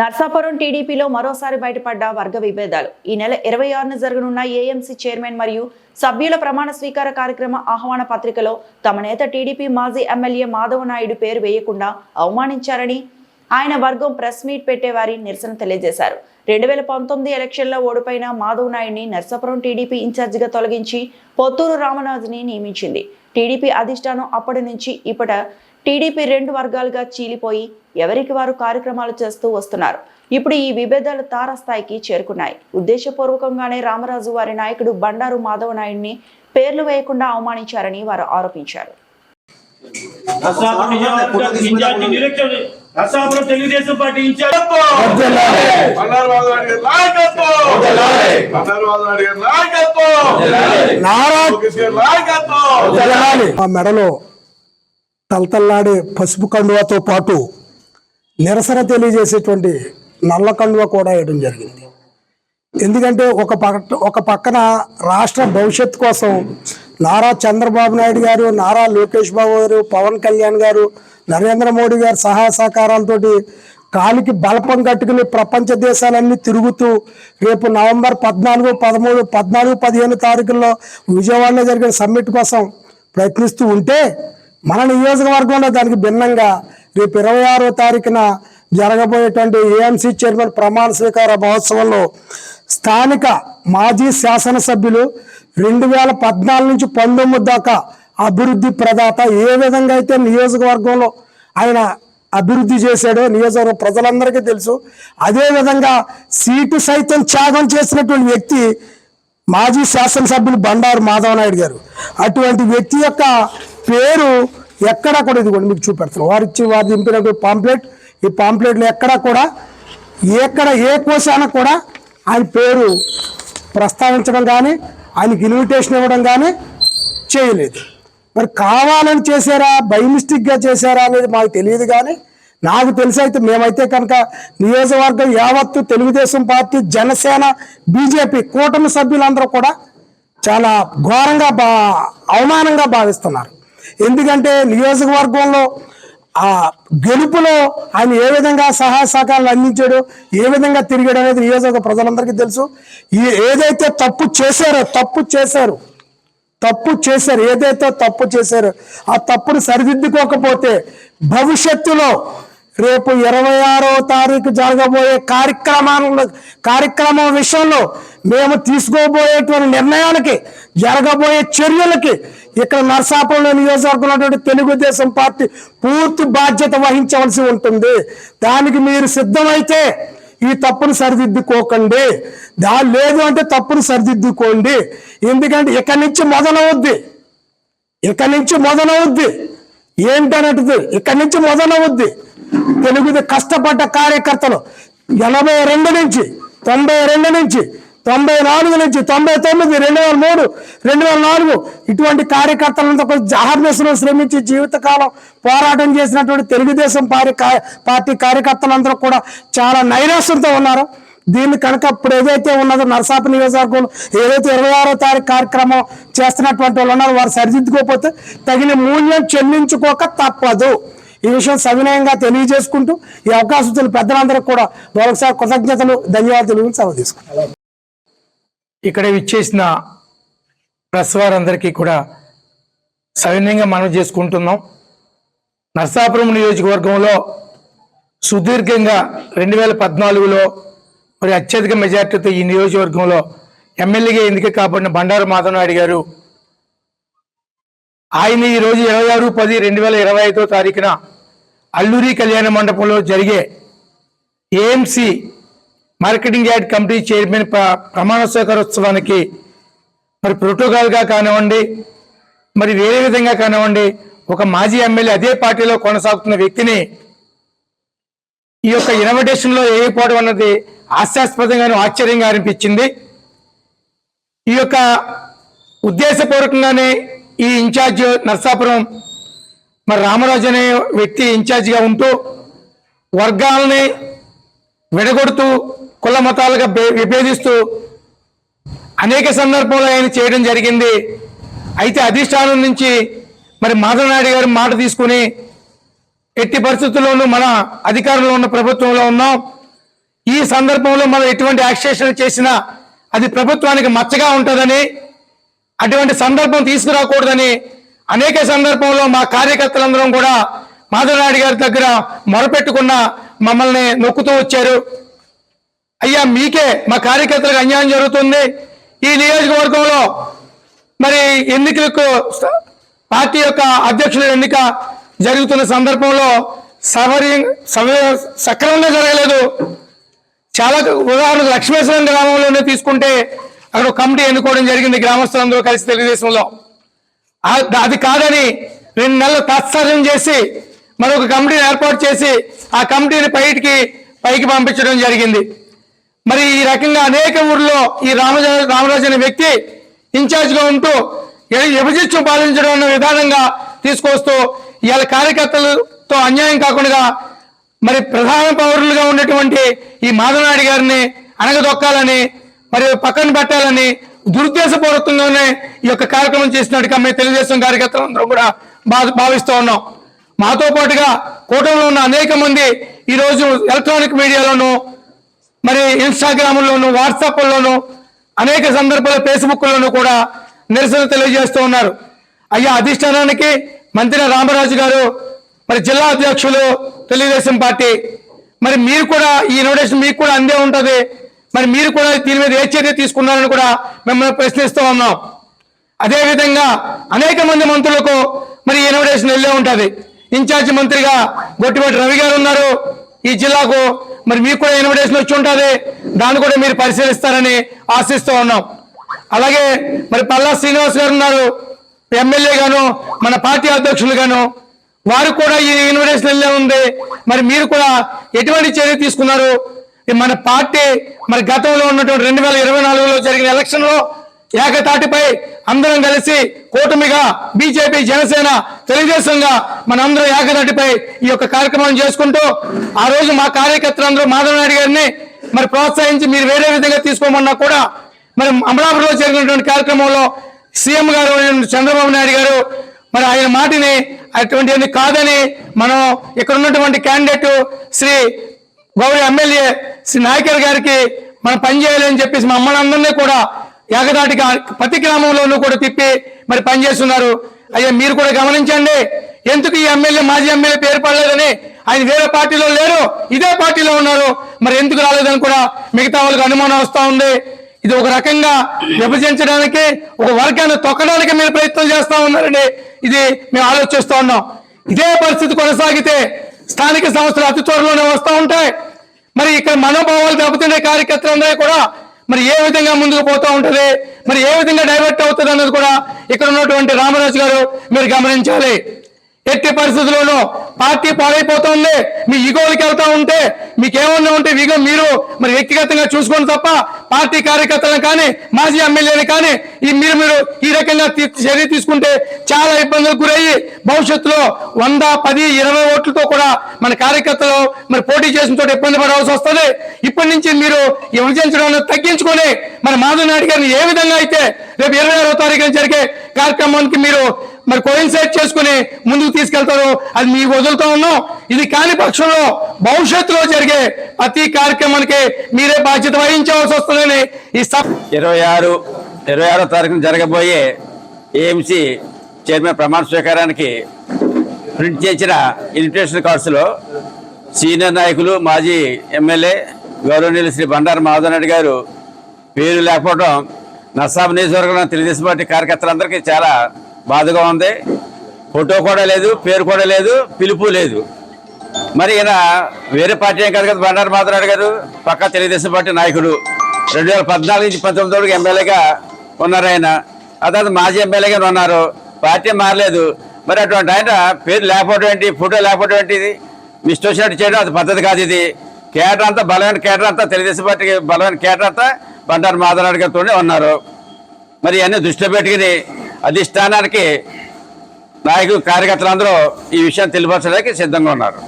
నర్సాపురం టీడీపీలో మరోసారి బయటపడ్డ వర్గ విభేదాలు. ఈ నెల ఇరవై ఆరున జరగనున్న ఏఎంసీ చైర్మన్ మరియు సభ్యుల ప్రమాణ స్వీకార కార్యక్రమ ఆహ్వాన పత్రికలో తమ నేత టీడీపీ మాజీ ఎమ్మెల్యే మాధవ నాయుడు పేరు వేయకుండా అవమానించారని ఆయన వర్గం ప్రెస్ మీట్ పెట్టేవారి నిరసన తెలియజేశారు. రెండు వేల పంతొమ్మిది ఎలక్షన్లో ఓడిపోయిన మాధవ్ నాయుడిని నర్సాపురం టీడీపీ ఇన్ఛార్జిగా తొలగించి పొత్తూరు రామనాథ్ని నియమించింది. టీడీపీ అధిష్టానం అప్పటి నుంచి ఇప్పట టీడీపీ రెండు వర్గాలుగా చీలిపోయి ఎవరికి వారు కార్యక్రమాలు చేస్తూ వస్తున్నారు. ఇప్పుడు ఈ విభేదాలు తారస్థాయికి చేరుకున్నాయి. ఉద్దేశపూర్వకంగానే రామరాజు వారి నాయకుడు బండారు మాధవ నాయుడిని పేర్లు వేయకుండా అవమానించారని వారు ఆరోపించారు. తెలుగుదేశం పార్టీ ఆ మెడలో తలతల్లాడే పసుపు కండువాతో పాటు నిరసన తెలియజేసేటువంటి నల్ల కండువ కూడా వేయడం జరిగింది. ఎందుకంటే ఒక పక్క ఒక పక్కన రాష్ట్ర భవిష్యత్తు కోసం నారా చంద్రబాబు నాయుడు గారు నారా లోకేష్ బాబు గారు పవన్ కళ్యాణ్ గారు నరేంద్ర మోడీ గారు సహాయ సహకారాలతోటి కాలికి బలపం కట్టుకుని ప్రపంచ దేశాలన్నీ తిరుగుతూ రేపు నవంబర్ పద్నాలుగు పదమూడు పద్నాలుగు పదిహేను తారీఖుల్లో విజయవాడలో జరిగిన సమ్మిట్ కోసం ప్రయత్నిస్తూ ఉంటే మన నియోజకవర్గంలో దానికి భిన్నంగా రేపు ఇరవై ఆరో తారీఖున జరగబోయేటువంటి ఏఎంసీ చైర్మన్ ప్రమాణ స్వీకార మహోత్సవంలో స్థానిక మాజీ శాసనసభ్యులు రెండు వేల పద్నాలుగు నుంచి పంతొమ్మిది దాకా అభివృద్ధి ప్రదాత ఏ విధంగా అయితే నియోజకవర్గంలో ఆయన అభివృద్ధి చేశాడో నియోజకవర్గ ప్రజలందరికీ తెలుసు. అదేవిధంగా సీటు సైతం త్యాగం చేసినటువంటి వ్యక్తి మాజీ శాసనసభ్యులు బండారు మాధవ నాయుడు గారు. అటువంటి వ్యక్తి యొక్క పేరు ఎక్కడా కూడా ఇదిగోండి మీకు చూపెడతాను వారు ఇచ్చి వారు దింపినటువంటి పాంప్లెట్ ఈ పాంప్లెట్లు ఎక్కడా కూడా ఎక్కడ ఏ కోశాన కూడా ఆయన పేరు ప్రస్తావించడం కానీ ఆయనకి ఇన్విటేషన్ ఇవ్వడం కానీ చేయలేదు. మరి కావాలని చేశారా బై మిస్టేక్గా చేశారా అనేది మాకు తెలియదు కానీ నాకు తెలిసి అయితే మేమైతే కనుక నియోజకవర్గం యావత్తు తెలుగుదేశం పార్టీ జనసేన బీజేపీ కూటమి సభ్యులందరూ కూడా చాలా ఘోరంగా బా అవమానంగా భావిస్తున్నారు. ఎందుకంటే నియోజకవర్గంలో ఆ గెలుపులో ఆయన ఏ విధంగా సహాయ సహకారాలు అందించాడు ఏ విధంగా తిరిగాడు అనేది నియోజకవర్గ ప్రజలందరికీ తెలుసు. ఈ ఏదైతే తప్పు చేశారో తప్పు చేశారు. తప్పు చేశారు. ఏదైతే తప్పు చేశారో ఆ తప్పును సరిదిద్దుకోకపోతే భవిష్యత్తులో రేపు ఇరవై ఆరో తారీఖు జరగబోయే కార్యక్రమాల కార్యక్రమం విషయంలో మేము తీసుకోబోయేటువంటి నిర్ణయాలకి జరగబోయే చర్యలకి ఇక్కడ నర్సాపురంలో నియోజకవర్గంలో ఉన్నటువంటి తెలుగుదేశం పార్టీ పూర్తి బాధ్యత వహించవలసి ఉంటుంది. దానికి మీరు సిద్ధమైతే ఈ తప్పును సరిదిద్దుకోకండి. దా లేదు అంటే తప్పును సరిదిద్దుకోండి. ఎందుకంటే ఇక్కడి నుంచి మొదలవుద్ది. ఇక్కడి నుంచి మొదలవుద్ది. ఏంటనేది? ఇక్కడి నుంచి మొదలవుద్ది. తెలుగుది కష్టపడ్డ కార్యకర్తలు ఎనభై రెండు నుంచి తొంభై రెండు నుంచి తొంభై నాలుగు నుంచి తొంభై తొమ్మిది రెండు వేల మూడు రెండు వేల నాలుగు. ఇటువంటి కార్యకర్తలంతా కొంచెం జహర్నిశలో శ్రమించి జీవితకాలం పోరాటం చేసినటువంటి తెలుగుదేశం పార్టీ పార్టీ కార్యకర్తలందరూ కూడా చాలా నైరాశ్యంతో ఉన్నారు. దీన్ని కనుక ఇప్పుడు ఏదైతే ఉన్నదో నరసాపు నియోజకవర్గంలో ఏదైతే ఇరవై ఆరో తారీఖు కార్యక్రమం చేస్తున్నటువంటి వాళ్ళు ఉన్నారో వారు సరిదిద్దుకోకపోతే తగిన మూల్యం చెల్లించుకోక తప్పదు. ఈ విషయం సవినయంగా తెలియజేసుకుంటూ ఈ అవకాశం పెద్దలందరికీ పెద్దలందరూ కూడా మరొకసారి కృతజ్ఞతలు ధన్యవాదాలు సెలవు తీసుకుంటాం ఇక్కడ విచ్చేసిన ప్రెస్ వారందరికీ కూడా సవినయంగా మనం చేసుకుంటున్నాం. నర్సాపురం నియోజకవర్గంలో సుదీర్ఘంగా రెండు వేల పద్నాలుగులో మరి అత్యధిక మెజార్టీతో ఈ నియోజకవర్గంలో ఎమ్మెల్యేగా ఎన్నిక కాబడిన బండారు మాధవ్ నాయుడు గారు ఆయన ఈరోజు ఇరవై ఆరు పది రెండు వేల ఇరవై ఐదో తారీఖున అల్లూరి కళ్యాణ మండపంలో జరిగే AMC marketing yard committee chairman ప్రమాణ స్వీకారోత్సవానికి మరి ప్రోటోకాల్గా కానివ్వండి మరి వేరే విధంగా కానివ్వండి ఒక మాజీ ఎమ్మెల్యే అదే పార్టీలో కొనసాగుతున్న వ్యక్తిని ఈ యొక్క ఇన్విటేషన్లో వేయకపోవడం అన్నది హాస్యాస్పదంగాను ఆశ్చర్యంగా అనిపించింది. ఈ యొక్క ఉద్దేశపూర్వకంగానే ఈ ఇన్ఛార్జ్ నర్సాపురం మరి రామరాజు అనే వ్యక్తి ఇన్ఛార్జిగా ఉంటూ వర్గాలని విడగొడుతూ కుల మతాలుగా విభేదిస్తూ అనేక సందర్భంలో ఆయన చేయడం జరిగింది. అయితే అధిష్టానం నుంచి మరి మాధవనాయుడు గారు మాట తీసుకుని ఎట్టి పరిస్థితుల్లోనూ మన అధికారంలో ఉన్న ప్రభుత్వంలో ఉన్నాం. ఈ సందర్భంలో మనం ఎటువంటి యాక్సేషన్ చేసినా అది ప్రభుత్వానికి మచ్చగా ఉంటుందని అటువంటి సందర్భం తీసుకురాకూడదని అనేక సందర్భంలో మా కార్యకర్తలందరం కూడా మాధవనాయుడు గారి దగ్గర మొరపెట్టుకున్న మమ్మల్ని నొక్కుతూ వచ్చారు. అయ్యా మీకే మా కార్యకర్తలకు అన్యాయం జరుగుతుంది. ఈ నియోజకవర్గంలో మరి ఎన్నికలకు పార్టీ యొక్క అధ్యక్షుల ఎన్నిక జరుగుతున్న సందర్భంలో సవరి సక్రమంగా జరగలేదు. చాలా ఉదాహరణకు లక్ష్మేశ్వరం గ్రామంలోనే తీసుకుంటే అక్కడ కమిటీ ఎన్నుకోవడం జరిగింది గ్రామస్తులందరూ కలిసి తెలుగుదేశంలో. అది కాదని రెండు నెలలు తత్సర్యం చేసి మరొక కమిటీని ఏర్పాటు చేసి ఆ కమిటీని పైకి పైకి పంపించడం జరిగింది. మరి ఈ రకంగా అనేక ఊర్లో ఈ రామజ రామరాజు అనే వ్యక్తి ఇన్ఛార్జ్గా ఉంటూ ఎ- విభజించు పాలించడం అన్న విధానంగా తీసుకొస్తూ ఇవాళ కార్యకర్తలతో అన్యాయం కాకుండా మరి ప్రధాన పౌరులుగా ఉన్నటువంటి ఈ మాధవనాయుడు గారిని అణగదొక్కాలని మరి పక్కన పెట్టాలని దురుద్దేశపూర్వకంగానే ఈ యొక్క కార్యక్రమం చేసినట్టుగా మేము తెలుగుదేశం కార్యకర్తలందరం కూడా భావిస్తూ ఉన్నాం. మాతో పాటుగా కూటమిలో ఉన్న అనేక మంది ఈ రోజు ఎలక్ట్రానిక్ మీడియాలోనూ మరి ఇన్స్టాగ్రామ్లోను వాట్సాప్లోను అనేక సందర్భాల్లో ఫేస్బుక్లోనూ కూడా నిరసన తెలియజేస్తూ ఉన్నారు. అయ్యా అధిష్టానానికి మంత్రి రామరాజు గారు మరి జిల్లా అధ్యక్షులు తెలుగుదేశం పార్టీ మరి మీరు కూడా ఈ ఇన్విటేషన్ మీకు కూడా అందే ఉంటుంది. మరి మీరు కూడా దీని మీద ఏ చర్య తీసుకున్నారని కూడా మిమ్మల్ని ప్రశ్నిస్తూ ఉన్నాం. అదేవిధంగా అనేక మంది మంత్రులకు మరి ఈ ఇన్విటేషన్ వెళ్ళే ఉంటుంది. ఇన్ఛార్జ్ మంత్రిగా గొట్టిపాటి రవి గారు ఉన్నారు. ఈ జిల్లాకు మరి మీకు కూడా ఇన్విటేషన్ వచ్చి ఉంటుంది. దాన్ని కూడా మీరు పరిశీలిస్తారని ఆశిస్తూ ఉన్నాం. అలాగే మరి పల్లా శ్రీనివాస్ గారు ఉన్నారు. ఎమ్మెల్యే గాను మన పార్టీ అధ్యక్షులు గాను వారు కూడా ఈ ఇన్విటేషన్ వెళ్ళే ఉంది మరి మీరు కూడా ఎటువంటి చర్య తీసుకున్నారు? ఈ మన పార్టీ మరి గతంలో ఉన్నటువంటి రెండు వేల ఇరవై నాలుగులో జరిగిన ఎలక్షన్లో ఏకతాటిపై అందరం కలిసి కూటమిగా బీజేపీ జనసేన తెలుగుదేశంగా మనందరం ఏకతాటిపై ఈ యొక్క కార్యక్రమం చేసుకుంటూ ఆ రోజు మా కార్యకర్తలందరూ మాధవ నాయుడు గారిని మరి ప్రోత్సహించి మీరు వేరే విధంగా తీసుకోమన్నా కూడా మరి అమలాపురంలో జరిగినటువంటి కార్యక్రమంలో సీఎం గారు చంద్రబాబు నాయుడు గారు మరి ఆయన మాటిని అటువంటివన్నీ కాదని మనం ఇక్కడ ఉన్నటువంటి క్యాండిడేట్ శ్రీ గౌరీ ఎమ్మెల్యే శ్రీ నాయకర్ గారికి మనం పనిచేయాలి అని చెప్పేసి మా అమ్మలందరినీ కూడా ఏకదాటి ప్రతి గ్రామంలోనూ కూడా తిప్పి మరి పనిచేస్తున్నారు. అయ్యా మీరు కూడా గమనించండి. ఎందుకు ఈ ఎమ్మెల్యే మాజీ ఎమ్మెల్యే పేరు పడలేదని ఆయన వేరే పార్టీలో లేరు ఇదే పార్టీలో ఉన్నారు. మరి ఎందుకు రాలేదని కూడా మిగతా వాళ్ళకి అనుమానం వస్తూ ఉంది. ఇది ఒక రకంగా విభజించడానికి ఒక వర్గాన్ని తొక్కడానికి మీరు ప్రయత్నం చేస్తూ ఉన్నారండి ఇది మేము ఆలోచిస్తూ ఉన్నాం. ఇదే పరిస్థితి కొనసాగితే స్థానిక సంస్థలు అతి త్వరలోనే వస్తూ ఉంటాయి. మరి ఇక్కడ మనోభావాలు దెబ్బతినే కార్యకర్తలందరూ కూడా మరి ఏ విధంగా ముందుకు పోతూ ఉంటుంది? మరి ఏ విధంగా డైవర్ట్ అవుతుంది అన్నది కూడా ఇక్కడ ఉన్నటువంటి రామరాజు గారు మీరు గమనించాలి. ఎట్టి పరిస్థితుల్లోనూ పార్టీ పాడైపోతుంది. మీ ఈగోలకి వెళ్తా ఉంటే మీకేమన్నా ఉంటే ఈగో మీరు మరి వ్యక్తిగతంగా చూసుకోండి తప్ప పార్టీ కార్యకర్తలను కానీ మాజీ ఎమ్మెల్యేలు కానీ ఈ మీరు మీరు ఈ రకంగా చర్య తీసుకుంటే చాలా ఇబ్బందులకు గురయ్యి భవిష్యత్తులో వంద పది ఇరవై ఓట్లతో కూడా మన కార్యకర్తలు మరి పోటీ చేసిన చోట ఇబ్బంది పడవలసి వస్తుంది. ఇప్పటి నుంచి మీరు విభజించడం అనేది తగ్గించుకొని మన మాధవ్ నాయుడు గారిని ఏ విధంగా అయితే రేపు ఇరవై ఆరో తారీఖున జరిగే కార్యక్రమానికి మీరు మరి కోయిన్సైడ్ చేసుకుని ముందుకు తీసుకెళ్తారు. అది మీ వదులుతూ ఉన్నాం. ఇది కాని పక్షంలో భవిష్యత్తులో జరిగే ప్రతి కార్యక్రమానికి మీరే బాధ్యత వహించవలసి వస్తుందని ఈ సభ ఇరవై ఆరు ఇరవై ఆరో తారీఖున జరగబోయే ఏఎంసీ చైర్మన్ ప్రమాణ స్వీకారానికి ప్రింట్ చేసిన ఇన్విటేషన్ కార్డ్స్లో సీనియర్ నాయకులు మాజీ ఎమ్మెల్యే గౌరవనీయులు శ్రీ బండారు మాధవనాయుడు గారు పేరు లేకపోవడం నస్సాబ్ నియోజకవర్గంలో తెలుగుదేశం పార్టీ కార్యకర్తలందరికీ చాలా బాధగా ఉంది. ఫోటో కూడా లేదు పేరు కూడా లేదు పిలుపు లేదు. మరి ఈయన వేరే పార్టీ ఏం కాదు కదా బండారు మాధవరాడు గారు పక్క తెలుగుదేశం పార్టీ నాయకుడు. రెండు వేల పద్నాలుగు నుంచి పంతొమ్మిది వరకు ఎమ్మెల్యేగా ఉన్నారు ఆయన. ఆ తర్వాత మాజీ ఎమ్మెల్యేగానే ఉన్నారు. పార్టీ మారలేదు. మరి అటువంటి ఆయన పేరు లేకపోవడం ఏంటి ఫోటో లేకపోవడం ఏంటి ఇది వచ్చినట్టు చేయడం అది పద్ధతి కాదు ఇది. కేటర్ అంతా బలమైన కేటర్ అంతా తెలుగుదేశం పార్టీకి బలమైన కేటర్ అంతా బండారు మాధవరాడు గారితోనే ఉన్నారు. మరి అన్నీ దృష్టిలో పెట్టుకుని అధిష్టానానికి నాయకులు కార్యకర్తలందరూ ఈ విషయాన్ని తెలియపరచడానికి సిద్ధంగా ఉన్నారు.